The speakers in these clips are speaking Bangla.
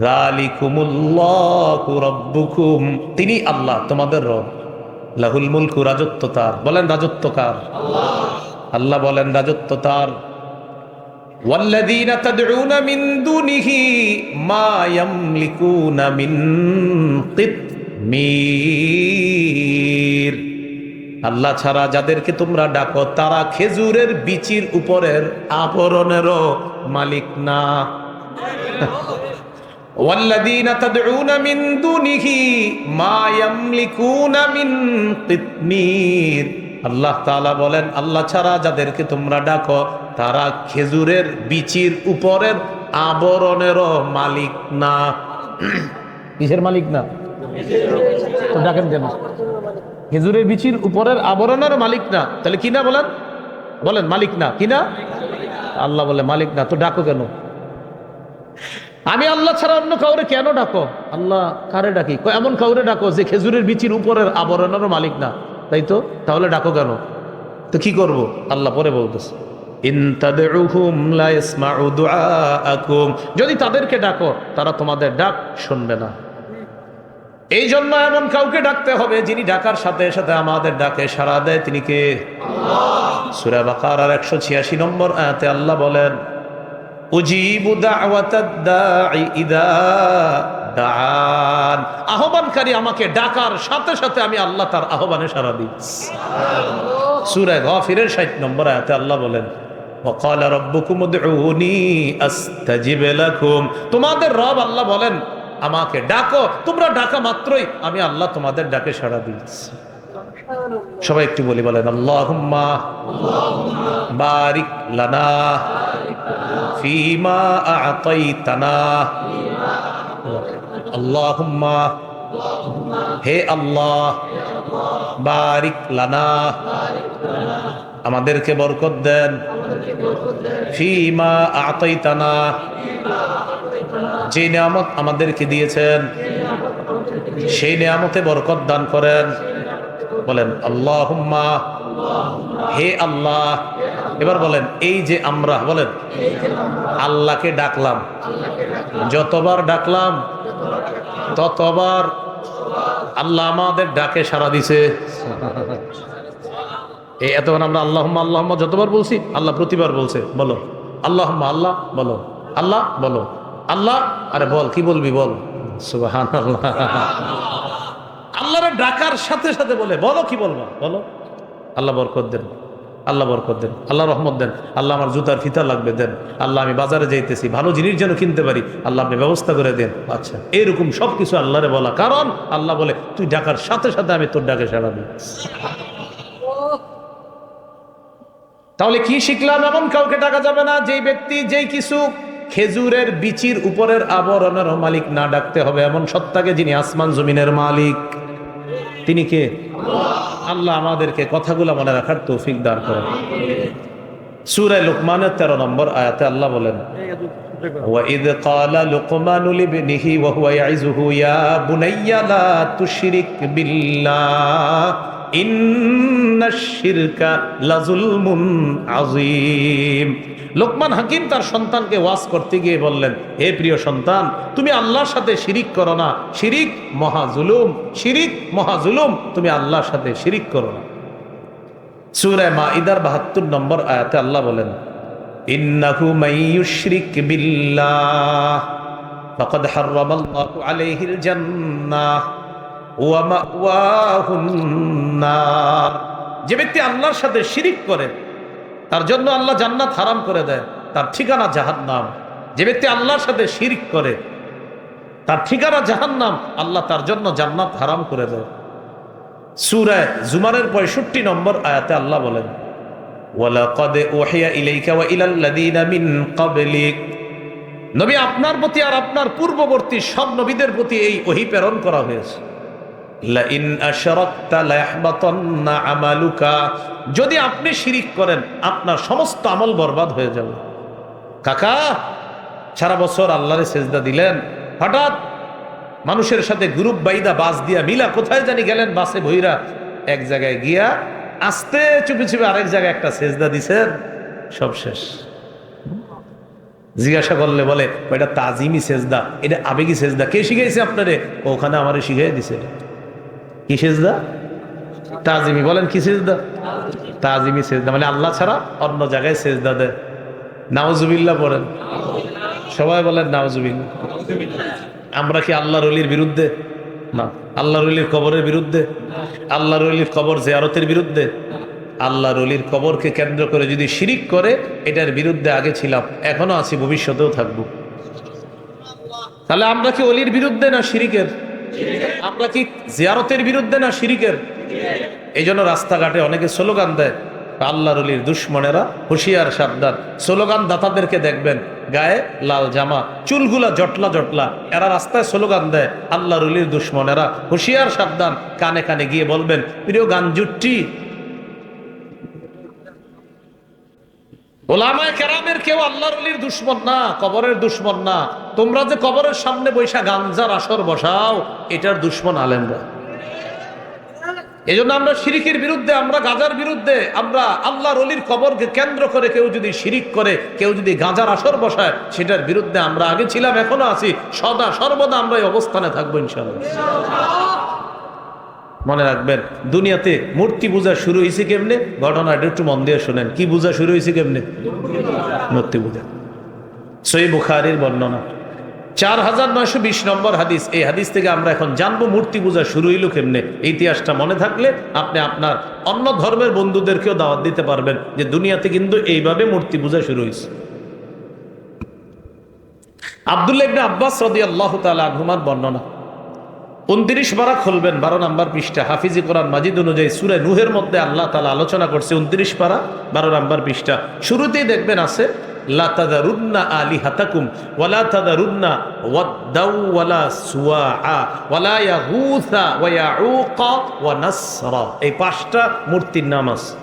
যালিকুমুল্লাহু রাব্বুকুম তিনি আল্লাহ তোমাদের রব লাহুল মুলকু রাজত্ব তার বলেন রাজত্ব কার আল্লাহ বলেন রাজত্ব তার والذين تدعون من دونه ما يملكون من قطمير আল্লাহ ছাড়া যাদেরকে তোমরা ডাকো তারা খেজুরের বিচির উপরের আবরণেরও মালিক না والذين تدعون من دونه ما يملكون من قطمير আল্লাহ তাআলা বলেন আল্লাহ ছাড়া যাদেরকে তোমরা ডাকো তারা খেজুরের বিচির উপরের আবরণেরও মালিক না কিসের মালিক না তো ডাকেন কেন খেজুরের বিচির উপরের আবরণের মালিক না তাহলে কি না বলেন বলেন মালিক না কি না আল্লাহ বলে মালিক না তো ডাকো কেন আমি আল্লাহ ছাড়া অন্য কাউরে কেন ডাকো? আল্লাহ কারে ডাকি? এমন কাউরে ডাকো যে খেজুরের বিচির উপরের আবরণেরও মালিক না। তাই তো? তাহলে ডাকো কেন? তো কি করব? আল্লাহ পরে বলতেছে যদি তাদেরকে ডাকো, তারা তোমাদের ডাক শুনবে না। এই জন্য এমন কাউকে ডাকতে হবে যিনি ডাকার সাথে সাথে আমাদের ডাকে সাড়া দেয়। তিনি কে? সুরা বাকার আর একশো ছিয়াশি নম্বর আয়াতে আল্লাহ বলেন উজিবু দান আহ্বানকারী আমাকে ডাকার সাথে সাথে আমি আল্লাহ তার আহ্বানে সারা দিই। সুরে গফিরের ষাট নম্বর আয়াতে আল্লাহ বলেন তোমাদের রব আল্লাহ বলেন আমাকে ডাকো তোমরা ডাকা মাত্রই আমি আল্লাহ তোমাদের ডাকে সাড়া দিচ্ছি সবাই একটু বলি বলেন আল্লাহ বারিক লানা। ফিমা আতাইতানা। আল্লাহুম্মা, হে আল্লাহ, বারিক লানা। আমাদেরকে বরকত দেন। ফিমা আতাইতানা। যে নিয়ামত আমাদেরকে দিয়েছেন, সেই নিয়ামতে বরকত দান করেন। বলেন আল্লাহ হে আল্লাহ এবার বলেন, এই যে আমরা, বলেন, আল্লাহকে ডাকলাম। যতবার ডাকলাম, ততবার আল্লাহ আমাদের ডাকে সারা দিছে। এই এতক্ষণ আমরা আল্লাহ আল্লাহ যতবার বলছি, আল্লাহ প্রতিবার বলছে, বলো আল্লাহ আল্লাহ, বলো আল্লাহ বলো, আল্লাহ, আরে বল, কি বলবি, বল। সুবাহান আল্লাহরে ডাকার সাথে সাথে বলে, বলো কি বলবা, বলো। আল্লাহ বরকত দেন। আল্লাহ বরকত দেন, আল্লাহ রহমত দেন, আল্লাহ আমার জুতার ফিতা লাগবে দেন, আল্লাহ আমি বাজারে যাইতেছি, ভালো জিনিস যেন কিনতে পারি, আল্লাহ আপনি ব্যবস্থা করে দেন। আচ্ছা এরকম সব কিছু আল্লাহরে বলা। কারণ আল্লাহ বলে, তুই ডাকার সাথে সাথে আমি তোর ডাকে সারা দিই। তাহলে কি শিখলাম? এমন কাউকে ডাকা যাবে না, যেই ব্যক্তি যেই কিছু খেজুরের বিচির উপরের আবরণের মালিক না ডাকতে হবে, এমন সত্তাকে যিনি আসমান জমিনের মালিক। তিনি কে? আল্লাহ আমাদেরকে কথাগুলো মনে রাখার তৌফিক দান করেন সুরায় লুকমানের তেরো নম্বর আয়াতে আল্লাহ বলেন وَإِذْ قَالَ لُقْمَانُ لِابْنِهِ وَهُوَ يَعِظُهُ يَا بُنَيَّ لَا تُشْرِكْ بِاللَّهِ আযীম। লোকমান হাকিম তার সন্তানকে ওয়াজ করতে গিয়ে বললেন, হে প্রিয় সন্তান, তুমি আল্লাহর সাথে শিরিক করো না। শিরিক মহাজুলুম শিরিক মহাজুলুম তুমি আল্লাহর সাথে শিরিক করো না। সূরা মাইদার 72 নম্বর আয়াতে আল্লাহ বলেন, ইন্নাহু মাইয়ুশরিক বিল্লাহ, ফাকাদ হারামাল্লাহু আলাইহিল জান্নাহ। যে ব্যক্তি আল্লাহর সাথে শিরিক করে, তার জন্য আল্লাহ জান্নাত হারাম করে দেয়, তার ঠিকানা জাহান নাম যে ব্যক্তি আল্লাহর সাথে শিরিক করে, তার ঠিকানা জাহান নাম আল্লাহ তার জন্য জান্নাত হারাম করে দেয়। সুরায় জুমারের পঁয়ষট্টি নম্বর আয়াতে আল্লাহ বলেন ওয়া নবী আপনার প্রতি আর আপনার পূর্ববর্তী সব নবীদের প্রতি এই ওহি প্রেরণ করা হয়েছে। যদি আপনি শিরিক করেন, আপনার সমস্ত আমল বরবাদ হয়ে যাবে। কাকা, সারা বছর আল্লাহরে সেজদা দিলেন, হঠাৎ মানুষের সাথে গ্রুপ বাইদা বাস দিয়া মিলা, কোথায় জানি গেলেন বাসে ভইরা এক জায়গায় গিয়া আস্তে চুপি চুপি আরেক জায়গায় একটা সেজদা দিছেন, সব শেষ। জিজ্ঞাসা করলে বলে, এটা তাজিমি সেজদা, এটা আবেগি সেজদা, কে শিখাইছে আপনারে? ওখানে আমারে শিখাই দিছে। কি সেজদা? তাজিমি, বলেন কি সেজদা? তাজিমি সেজদা মানে আল্লাহ ছাড়া অন্য জায়গায় সেজদা দেয়। নাওজুবিল্লাহ পড়েন। সবাই বলেন নাওজুবিল্লাহ আমরা কি আল্লাহ রলির বিরুদ্ধে? না। আল্লাহ রলির কবরের বিরুদ্ধে? আল্লাহ রলির কবর জিয়ারতের বিরুদ্ধে? আল্লাহ রলির কবরকে কেন্দ্র করে যদি শিরিক করে, এটার বিরুদ্ধে আগে ছিলাম, এখনও আছি, ভবিষ্যতেও থাকব। তাহলে আমরা কি অলির বিরুদ্ধে না শিরিকের? আমরা কি জিয়ারতের বিরুদ্ধে না শিরিকের? এই জন্য রাস্তাঘাটে অনেকে স্লোগান দেয়, আল্লাহর অলির দুশ্মনেরা হুঁশিয়ার, সাবধান। স্লোগান দাতাদেরকে দেখবেন, গায়ে লাল জামা, চুলগুলা জটলা জটলা। এরা রাস্তায় স্লোগান দেয়, আল্লাহর অলির দুশ্মনেরা হুঁশিয়ার, সাবধান। কানে কানে গিয়ে বলবেন, প্রিয় গান জুট্টি ওলামায় কেরামের কেউ আল্লাহর অলির দুশ্মন না, কবরের দুশ্মন না তোমরা যে কবরের সামনে বৈশা গাঞ্জার আসর বসাও, এটার দুশ্মন আলেমরা। এই জন্য আমরা শিরিকের বিরুদ্ধে, আমরা গাজার বিরুদ্ধে, আমরা আল্লাহর অলির কবরকে কেন্দ্র করে কেউ যদি শিরিক করে, কেউ যদি গাজার আসর বসায়, সেটার বিরুদ্ধে আমরা আগে ছিলাম, এখনও আছি। সদা, সর্বদা আমরা এই অবস্থানে থাকব ইনশাল্লাহ মনে রাখবেন, দুনিয়াতে মূর্তি পূজা শুরু হয়েছে কেমনে? ঘটনাটা একটু মন দিয়ে শোনেন। কি পূজা শুরু হয়েছে কেমনে? মূর্তি পূজা। সই বুখারির বর্ণনা। চার হাজার নয়শো বিশ নম্বর হাদিস। এই হাদিস থেকে আমরা এখন জানব মূর্তি পূজা শুরু হইল কেমনে। ইতিহাসটা মনে থাকলে আপনি আপনার অন্য ধর্মের বন্ধুদেরকেও দাওয়াত দিতে পারবেন যে দুনিয়াতে কিন্তু এইভাবে মূর্তি পূজা শুরু হয়েছে আবদুল্লাহ ইবনে আব্বাস রদি আল্লাহ তালা আঘুমার বর্ণনা। উনত্রিশ বারা খুলবেন, বারো নাম্বার পৃষ্ঠা। হাফিজি কোরআন মাজিদ অনুযায়ী সুরে নুহের মধ্যে আল্লাহ তালা আলোচনা করছে উনত্রিশ পারা বারো নাম্বার পৃষ্ঠা। শুরুতেই দেখবেন আছে লা তাদারুন্না আলিহাতাকুম ওয়ালা তাদারুন্না ওয়াদ্দাউ ওয়ালা সুওয়া ওয়ালা ইয়াগুসা ওয়া ইয়াউকা ওয়া নাসরা। এই পাঁচটা মূর্তির নাম আছে।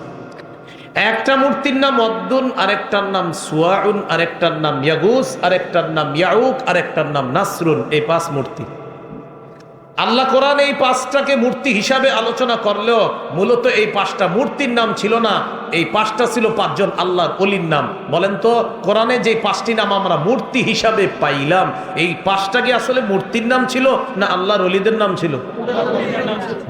একটা মূর্তির নাম অদ্দুন আরেকটার নাম সুয়াউন আরেকটার নাম ইয়াগুস, আরেকটার নাম ইয়াউক, আরেকটার নাম নাসরুন, এই পাঁচ মূর্তি। আল্লাহ কোরআন এই পাঁচটাকে মূর্তি হিসাবে আলোচনা করলেও মূলত এই পাঁচটা মূর্তির নাম ছিল না, এই পাঁচটা ছিল পাঁচজন আল্লাহর অলির নাম। বলেন তো, কোরআনে যে পাঁচটি নাম আমরা মূর্তি হিসাবে পাইলাম, এই পাঁচটা কি আসলে মূর্তির নাম ছিল না আল্লাহর অলিদের নাম ছিল?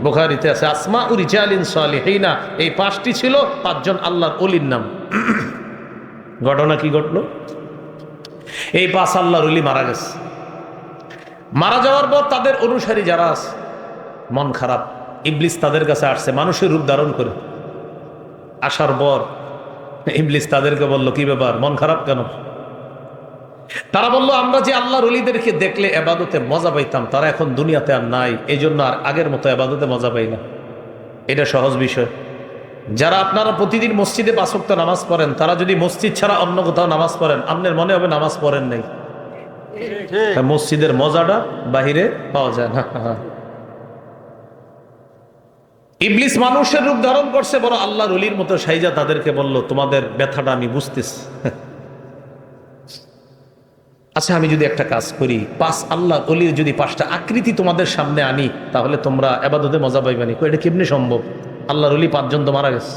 বোখারিতে আছে আসমা উরিজালিন সালিহিনা এই পাঁচটি ছিল পাঁচজন আল্লাহর অলির নাম। ঘটনা কি ঘটলো? এই পাঁচ আল্লাহর অলি মারা গেছে। মারা যাওয়ার পর তাদের অনুসারী যারা আছে, মন খারাপ, ইবলিস তাদের কাছে আসছে, মানুষের রূপ ধারণ করে। আসার পর ইবলিস তাদেরকে বলল, কি ব্যাপার? মন খারাপ কেন? তারা বলল, আমরা যে আল্লাহর অলিদেরকে দেখলে এবাদতে মজা পাইতাম, তারা এখন দুনিয়াতে আর নাই এই জন্য আর আগের মতো এবাদতে মজা পাই না। এটা সহজ বিষয়। যারা আপনারা প্রতিদিন মসজিদে পাঁচক্ত নামাজ পড়েন, তারা যদি মসজিদ ছাড়া অন্য কোথাও নামাজ পড়েন, আপনার মনে হবে নামাজ পড়েন নাই। মসজিদের মজাটা বাহিরে পাওয়া যায় না। ইবলিস মানুষের রূপ ধারণ করছে বড় আল্লাহ রলির মতো সাইজা তাদেরকে বলল, তোমাদের ব্যথাটা আমি বুঝতেছি। আচ্ছা আমি যদি একটা কাজ করি, পাঁচ আল্লাহ অলির যদি পাঁচটা আকৃতি তোমাদের সামনে আনি, তাহলে তোমরা এবাদতে মজা পাইবানি এটা কেমনি সম্ভব? আল্লাহ রলি পাঁচজন তো মারা গেছে।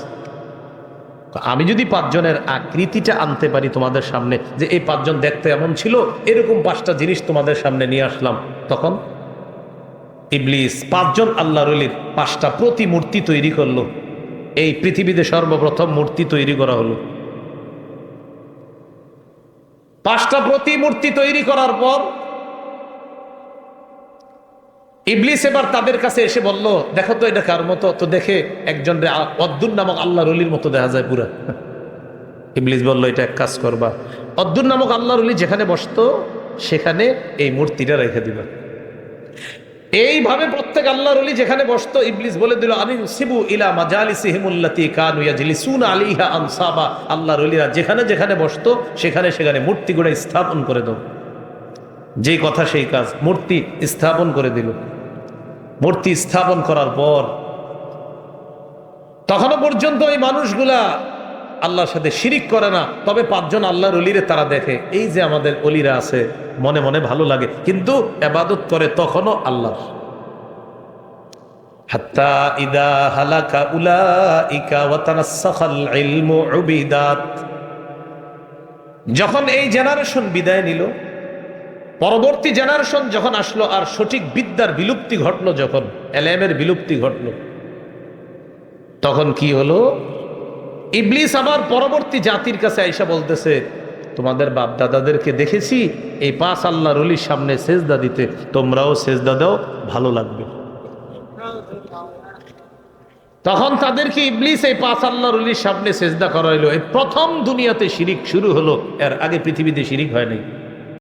আমি যদি পাঁচজনের আকৃতিটা আনতে পারি তোমাদের সামনে, যে এই পাঁচজন দেখতে এমন ছিল, এরকম পাঁচটা জিনিস তোমাদের সামনে নিয়ে আসলাম, তখন ইবলিস পাঁচজন আল্লাহ রলির পাঁচটা প্রতিমূর্তি তৈরি করল। এই পৃথিবীতে সর্বপ্রথম মূর্তি তৈরি করা হলো। পাঁচটা প্রতিমূর্তি তৈরি করার পর ইবলিস এবার তাদের কাছে এসে বলল, দেখো তো এটা কার মতো? তো দেখে একজন অদ্দুর নামক আল্লাহ রলির মতো দেখা যায় পুরা। ইবলিস বলল, এটা এক কাজ করবা। অদ্দুর নামক আল্লাহ রলি যেখানে বসতো, সেখানে এই মূর্তিটা রেখে দিবা। এইভাবে প্রত্যেক আল্লাহ রলি যেখানে বসতো, ইবলিস বলে দিল, আনি সিবু ইলা মাজালিসিহিমুল্লাতি কানু ইয়াজলিসুন আলাইহা আনসাবা। আল্লাহ রলিরা যেখানে যেখানে বসতো, সেখানে সেখানে মূর্তিগুলো স্থাপন করে দাও। যেই কথা সেই কাজ, মূর্তি স্থাপন করে দিল। মূর্তি স্থাপন করার পর তখনও পর্যন্ত ওই মানুষগুলা আল্লাহর সাথে শিরিক করে না। তবে পাঁচজন আল্লাহর অলিরে তারা দেখে, এই যে আমাদের অলিরা আছে, মনে মনে ভালো লাগে। কিন্তু এবাদত করে তখনও আল্লাহ হালাকা উবিদাত। যখন এই জেনারেশন বিদায় নিল পরবর্তী জেনারেশন যখন আসলো আর সঠিক বিদ্যার বিলুপ্তি ঘটলো যখন এলএমের বিলুপ্তি ঘটলো, তখন কি হলো? ইবলিস আবার পরবর্তী জাতির কাছে আইসা বলতেছে, তোমাদের বাপ দাদাদেরকে দেখেছি, এই পাঁচ আল্লাহ রলির সামনে সেজদা দিতে। তোমরাও সেজদা দাও, ভালো লাগবে। তখন তাদেরকে ইবলিস এই পাঁচ আল্লাহ রলির সামনে সেজদা করাইলো। এই প্রথম দুনিয়াতে শিরিক শুরু হলো। এর আগে পৃথিবীতে শিরিক হয় নাই।